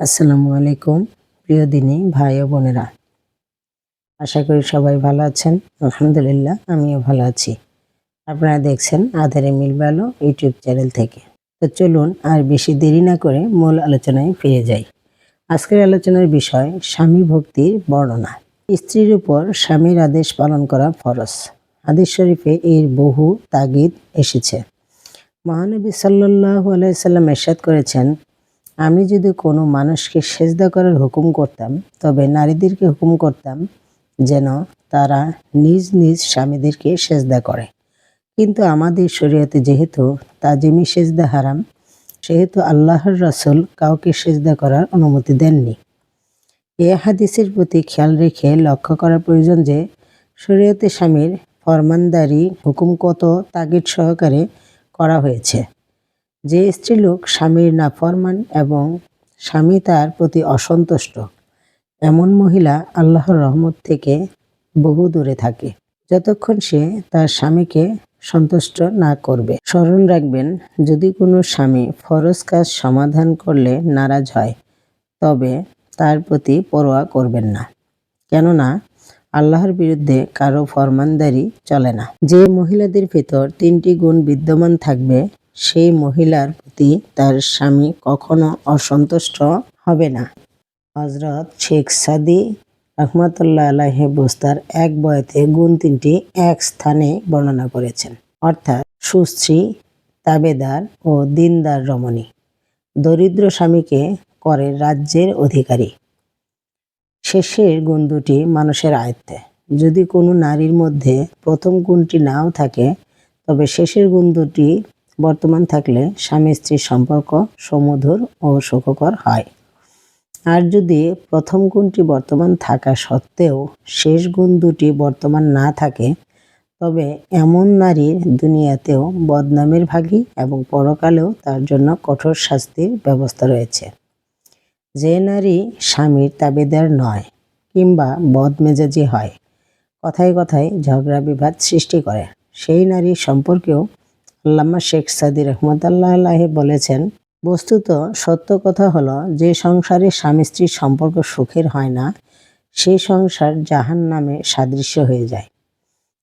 আসসালামু আলাইকুম, প্রিয় দিনী ভাই ও বোনেরা। আশা করি সবাই ভালো আছেন, আলহামদুলিল্লাহ আমিও ভালো আছি। আপনারা দেখছেন আধারে মিল ভালো ইউটিউব চ্যানেল থেকে। তো চলুন আর বেশি দেরি না করে মূল আলোচনায় ফিরে যাই। আজকের আলোচনার বিষয়, স্বামী ভক্তির বর্ণনা। স্ত্রীর উপর স্বামীর আদেশ পালন করা ফরজ। হাদিস শরীফে এর বহু তাগিদ এসেছে। মহানবী সাল্লাহ আলাইসাল্লাম এরশাদ করেছেন আমি যদি কোনো মানুষকে সেজদা করার হুকুম করতাম, তবে নারীদেরকে হুকুম করতাম যেন তারা নিজ নিজ স্বামীদেরকে সেজদা করে। কিন্তু আমাদের শরীয়তে যেহেতু তাজিমি সেজদা হারাম, সেহেতু আল্লাহর রাসূল কাউকে সেজদা করার অনুমতি দেননি। এ হাদিসের প্রতি খেয়াল রেখে লক্ষ্য করা প্রয়োজন যে, শরীয়তে স্বামীর ফরমানদারি হুকুম কত তাগিদ সহকারে করা হয়েছে। যে স্ত্রীলোক স্বামীর নাফরমান এবং স্বামী তার প্রতি অসন্তুষ্ট, এমন মহিলা আল্লাহর রহমত থেকে বহু দূরে থাকে। যতক্ষণ সে তার স্বামীকে সন্তুষ্ট না করবে। স্মরণ রাখবেন, যদি কোনো স্বামী ফরজ কাজ সমাধান করলে নারাজ হয়, তবে তার প্রতি পরোয়া করবেন না। কেননা, আল্লাহর বিরুদ্ধে কারও ফরমানদারি চলে না। যে মহিলাদের ভেতর তিনটি গুণ বিদ্যমান থাকবে সেই মহিলার প্রতি তার স্বামী কখনো অসন্তুষ্ট হবে না। হজরত শেখ সাদি রহমতুল্লাহ আলাহে বুস্তার এক বয়তে গুণ তিনটি এক স্থানে বর্ণনা করেছেন। অর্থাৎ সুশ্রী, তাবেদার ও দিনদার রমণী। দরিদ্র স্বামীকে করে রাজ্যের অধিকারী। শেষের গুণ দুটি মানুষের আয়ত্তে। যদি কোনো নারীর মধ্যে প্রথম গুণটি নাও থাকে, তবে শেষের গুণ দুটি বর্তমান থাকলে স্বামী স্ত্রীর সম্পর্ক সমধুর ও সুখকর হয়। আর যদি প্রথম গুণটি বর্তমান থাকা সত্ত্বেও শেষ গুণ দুটি বর্তমান না থাকে, তবে এমন নারীর দুনিয়াতেও বদনামের ভাগী এবং পরকালেও তার জন্য কঠোর শাস্তির ব্যবস্থা রয়েছে। যে নারী স্বামীর তাবেদার নয় কিংবা বদমেজাজি হয়, কথায় কথায় ঝগড়া বিবাদ সৃষ্টি করে, সেই নারী সম্পর্কেও আল্লামা শেখ সাদি রহমতাল্লাহ বলেছেন, বস্তুত সত্য কথা হলো, যে সংসারে স্বামী স্ত্রীর সম্পর্ক সুখের হয় না সেই সংসার জাহান নামে সাদৃশ্য হয়ে যায়।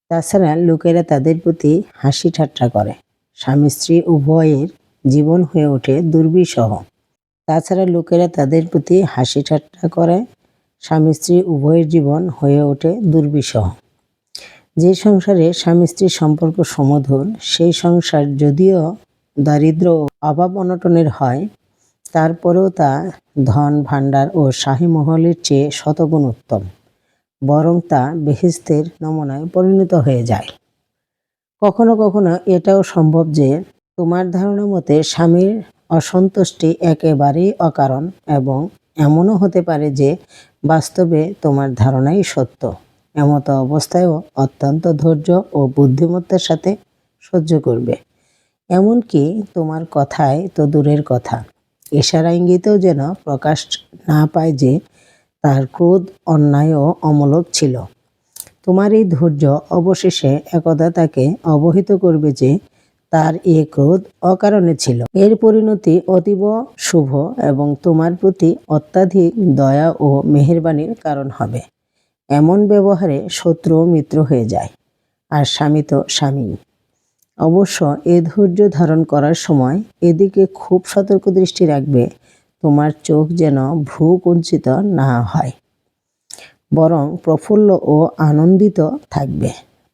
তাছাড়া লোকেরা তাদের প্রতি হাসি ঠাট্টা করে। স্বামী স্ত্রী উভয়ের জীবন হয়ে ওঠে দুর্বিষহ। তাছাড়া লোকেরা তাদের প্রতি হাসি ঠাট্টা করে। স্বামী স্ত্রী উভয়ের জীবন হয়ে ওঠে দুর্বিষহ। যে সংসারে স্বামী স্ত্রীর সম্পর্ক সমধুর, সেই সংসার যদিও দারিদ্র অভাব অনটনের হয়, তারপরেও তা ধন, ভাণ্ডার ও শাহী মহলের চেয়ে শতগুণ উত্তম, বরং তা বেহিস্তের নমুনায় পরিণত হয়ে যায়। কখনো কখনো এটাও সম্ভব যে তোমার ধারণা মতে স্বামীর অসন্তুষ্টি একেবারেই অকারণ এবং এমনও হতে পারে যে বাস্তবে তোমার ধারণাই সত্য। এমতো অবস্থায়ও অত্যন্ত ধৈর্য ও বুদ্ধিমত্তার সাথে সহ্য করবে। এমনকি তোমার কথায় তো দূরের কথা। এশারা ইঙ্গিতেও যেন প্রকাশ না পায় যে তার ক্রোধ, অন্যায় ও অমূলক ছিল। তোমার এই ধৈর্য অবশেষে একদা তাকে অবহিত করবে যে তার এ ক্রোধ অকারণে ছিল। এর পরিণতি অতীব শুভ এবং তোমার প্রতি অত্যাধিক দয়া ও মেহেরবানির কারণ হবে। এমন ব্যবহারে শত্রু মিত্র হয়ে যায়। আর স্বামী তো স্বামী। অবশ্য এ ধৈর্য ধারণ করার সময় এদিকে খুব সতর্ক দৃষ্টি রাখবে, তোমার চোখ যেন ভ্রু কুঞ্চিত না হয়। বরং প্রফুল্ল ও আনন্দিত থাকবে।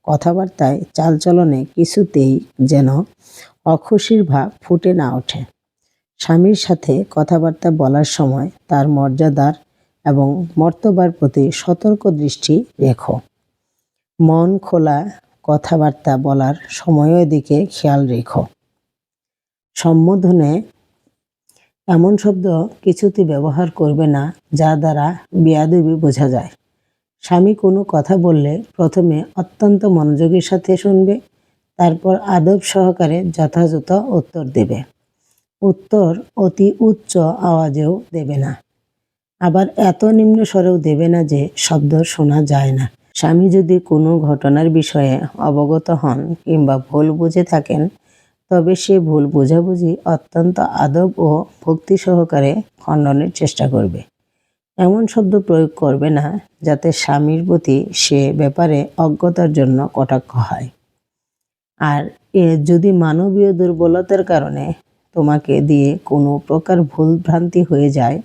কথাবার্তায় চালচলনে কিছুতেই যেন অখুশির ভাব ফুটে না ওঠে। স্বামীর সাথে কথাবার্তা বলার সময় তার মর্যাদার এবং মর্তবার প্রতি সতর্ক দৃষ্টি রেখো। মন খোলা কথাবার্তা বলার সময়ের দিকে খেয়াল রেখো। সম্বোধনে এমন শব্দ কিছুতে ব্যবহার করবে না যা দ্বারা বিয়াদবি বোঝা যায়। স্বামী কোনো কথা বললে প্রথমে অত্যন্ত মনোযোগের সাথে শুনবে, তারপর আদব সহকারে যথাযথ উত্তর দেবে। উত্তর অতি উচ্চ আওয়াজেও দেবে না। আবার এত নিম্ন স্বরেও দেবে না যে শব্দ শোনা যায় না। স্বামী যদি কোনো ঘটনার বিষয়ে অবগত হন কিংবা ভুল বুঝে থাকেন, তবে সে ভুল বোঝাবুঝি অত্যন্ত আদব ও ভক্তি সহকারে খণ্ডনের চেষ্টা করবে। এমন শব্দ প্রয়োগ করবে না, যাতে স্বামীর প্রতি সে ব্যাপারে অজ্ঞতার জন্য কটাক্ষ হয়। আর এ যদি মানবীয় দুর্বলতার কারণে তোমাকে দিয়ে কোনো প্রকার ভুল ভ্রান্তি হয়ে যায়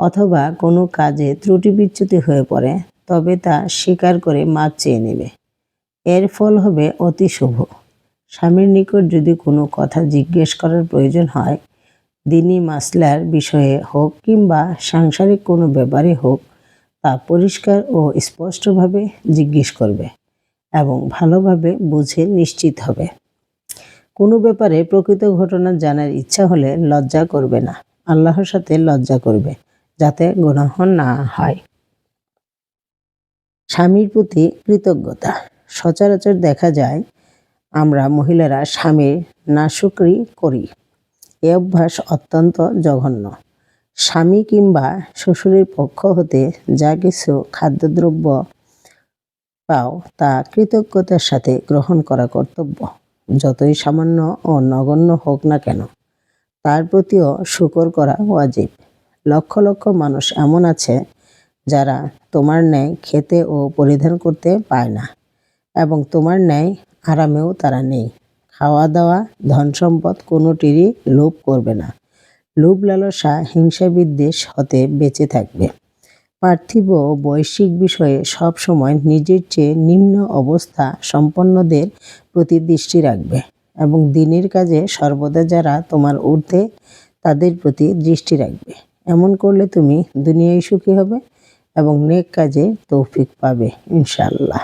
অথবা কোনো কাজে ত্রুটি বিচ্যুতি হয়ে পড়ে, তবে তা স্বীকার করে মাপ চেয়ে নেবে। এর ফল হবে অতি শুভ। স্বামীর নিকট যদি কোনো কথা জিজ্ঞেস করার প্রয়োজন হয়, দিনই মাসলার বিষয়ে হোক কিংবা সাংসারিক কোনো ব্যাপারে হোক, তা পরিষ্কার ও স্পষ্টভাবে জিজ্ঞেস করবে এবং ভালোভাবে বুঝে নিশ্চিত হবে। কোনো ব্যাপারে প্রকৃত ঘটনা জানার ইচ্ছা হলে লজ্জা করবে না। আল্লাহর সাথে লজ্জা করবে। যাতে গুনাহ না হয়। স্বামীর প্রতি কৃতজ্ঞতা। সচরাচর দেখা যায়, আমরা মহিলারা স্বামীর নাশুকরি করি। এ অভ্যাস অত্যন্ত জঘন্য। স্বামী কিংবা শ্বশুরের পক্ষ হতে যা কিছু খাদ্যদ্রব্য পাও, তা কৃতজ্ঞতার সাথে গ্রহণ করা কর্তব্য। যতই সামান্য ও নগণ্য হোক না কেন, তার প্রতিও শুকর করা ওয়াজিব। লক্ষ লক্ষ মানুষ এমন আছে যারা তোমার ন্যায় খেতে ও পরিধান করতে পায় না এবং তোমার ন্যায় আরামেও তারা নেই। খাওয়া দাওয়া ধন সম্পদ কোনোটিরই লোভ করবে না। লোভ লালসা, হিংসা বিদ্বেষ হতে বেঁচে থাকবে। পার্থিব বৈশ্বিক বিষয়ে সব সময় নিজের চেয়ে নিম্ন অবস্থা সম্পন্নদের প্রতি দৃষ্টি রাখবে এবং দিনের কাজে সর্বদা যারা তোমার ঊর্ধ্বে, তাদের প্রতি দৃষ্টি রাখবে। এমন করলে তুমি দুনিয়ায় সুখী হবে এবং নেক কাজে তৌফিক পাবে ইনশাআল্লাহ।